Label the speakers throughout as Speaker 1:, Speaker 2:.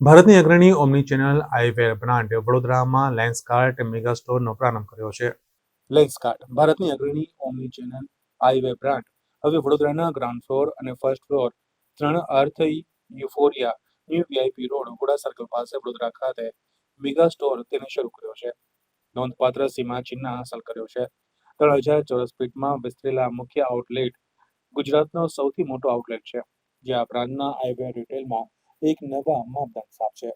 Speaker 1: ભારતની અગ્રણી ઓમની channel આઈવેર brand વડોદરામાં લેન્સકાર્ટ મેગા સ્ટોરનો પ્રારંભ કર્યો છે. લેન્સકાર્ટ ભારતની અગ્રણી ઓમની ચેનલ આઈવેર બ્રાન્ડ. હવે વડોદરાના ગ્રાઉન્ડ ફ્લોર અને ફર્સ્ટ ફ્લોર ત્રણ Earth Euphoria new VIP road Ghoda circle પાસે વડોદરા ખાતે મેગા સ્ટોર તેને શરૂ કર્યો છે. નોંધપાત્ર સીમા ચિહ્ન હાંસલ કર્યો છે. ત્રણ હજાર ચોરસ ફીટમાં વિસ્તરેલા મુખ્ય આઉટલેટ ગુજરાતનો સૌથી મોટો આઉટલેટ છે, જે આ બ્રાન્ડના આઈવેર રિટેલમાં એક નવા માપદંડ સ્થાપશે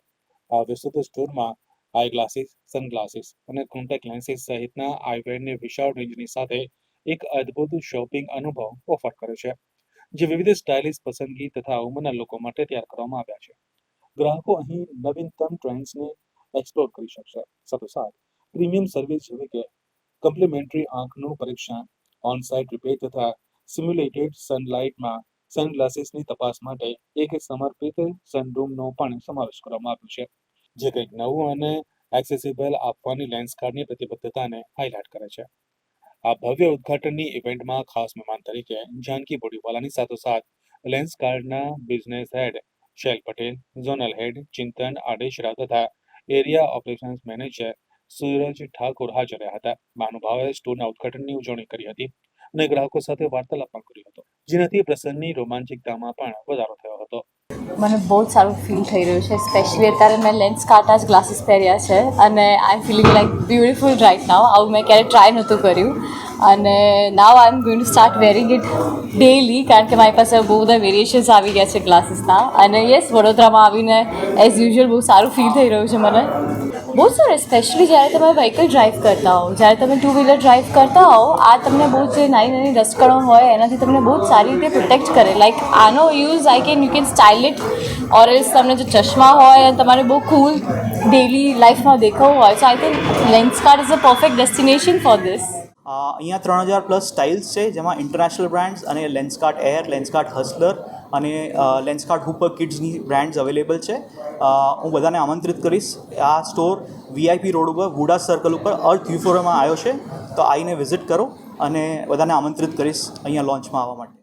Speaker 1: આ વિસ્તૃત સ્ટોરમાં આઈ ગ્લાસીસ સનગ્લાસીસ અને કોન્ટેક્ટ લેન્સીસ સહિતના આઈવેરની વિશાળ રેન્જની સાથે એક અદ્ભુત શોપિંગ અનુભવ ઓફર કરે છે, જે વિવિધ સ્ટાઇલિશ પસંદગી તથા ઉંમરના લોકો માટે તૈયાર કરવામાં આવ્યા છે. ગ્રાહકો અહીં નવીનતમ ટ્રેન્ડ્સને એક્સપ્લોર કરી શકશે. સાથોસાથ પ્રીમિયમ સર્વિસ જેવી કે કમ્પ્લિમેન્ટરી આંખનું પરીક્ષણ ઓન સાઇટ રિપેર તથા સિમ્યુલેટેડ સનલાઇટમાં સનગ્લાસીસની તપાસ માટે એક સમર્પિત સનરૂમનો પણ સમાવેશ કરવામાં આવ્યો છે, જે કંઈક નવું અને એક્સેસિબલ આપવાની લેન્સ કાર્ડની પ્રતિબદ્ધતાને હાઇલાઇટ કરે છે. આ ભવ્ય ઉદ્ઘાટનની ઇવેન્ટમાં ખાસ મહેમાન તરીકે જાનકી બોડીવાલાની સાથોસાથ લેન્સકાર્ડના business head Shail Patel zonal head Chintan Adeshara તથા area operations manager Suraj Thakor હાજર રહ્યા હતા. મહાનુભાવોએ સ્ટોરના ઉદ્ઘાટનની ઉજવણી કરી હતી. અને ગ્રાહકો સાથે વાર્તાલાપ પણ કર્યો હતો, જેનાથી પ્રસંગની રોમાંચિકતામાં પણ વધારો થયો હતો.
Speaker 2: મને બહુ જ સારું ફીલ થઈ રહ્યું છે સ્પેશિયલી અત્યારે મેં લેન્સ કાંટા જ ગ્લાસીસ પહેર્યા છે અને I am feeling like beautiful right now આવું મેં ક્યારેય ટ્રાય નહોતું કર્યું. અને now I am going to start wearing it daily કારણ કે મારી પાસે બહુ બધા વેરિએશન્સ આવી ગયા છે ગ્લાસીસના અને યસ વડોદરામાં આવીને એઝ યુઝ્યુઅલ બહુ સારું ફીલ થઈ રહ્યું છે મને. બહુ સરસ. સ્પેશિયલી જ્યારે તમે વ્હીકલ ડ્રાઈવ કરતા હો, જ્યારે તમે ટુ વ્હીલર ડ્રાઈવ કરતા હો, આ તમને બહુ જે નાની નાની રસકણો હોય, એનાથી તમને બહુ સારી રીતે પ્રોટેક્ટ કરે. લાઈક આનો use I can you can style it or else તમને જો ચશ્મા હોય અને તમારે બહુ કુલ ડેલી લાઈફમાં દેખાવું હોય so I think Lenskart is a perfect destination for this
Speaker 3: અહીંયા ત્રણ હજાર પ્લસ સ્ટાઇલ્સ છે, જેમાં ઇન્ટરનેશનલ બ્રાન્ડ્સ અને લેન્સકાર્ટ એર લેન્સકાર્ટ હસલર અને લેન્સકાર્ટ હુપર કિડ્સની બ્રાન્ડ્સ અવેલેબલ છે. હું બધાને આમંત્રિત કરીશ. આ સ્ટોર વીઆઈપી રોડ ઉપર વુડા સર્કલ ઉપર અર્થ યુફોરમાં આવ્યો છે. તો આવીને વિઝિટ કરો અને બધાને આમંત્રિત કરીશ અહીંયા લોન્ચમાં આવવા માટે.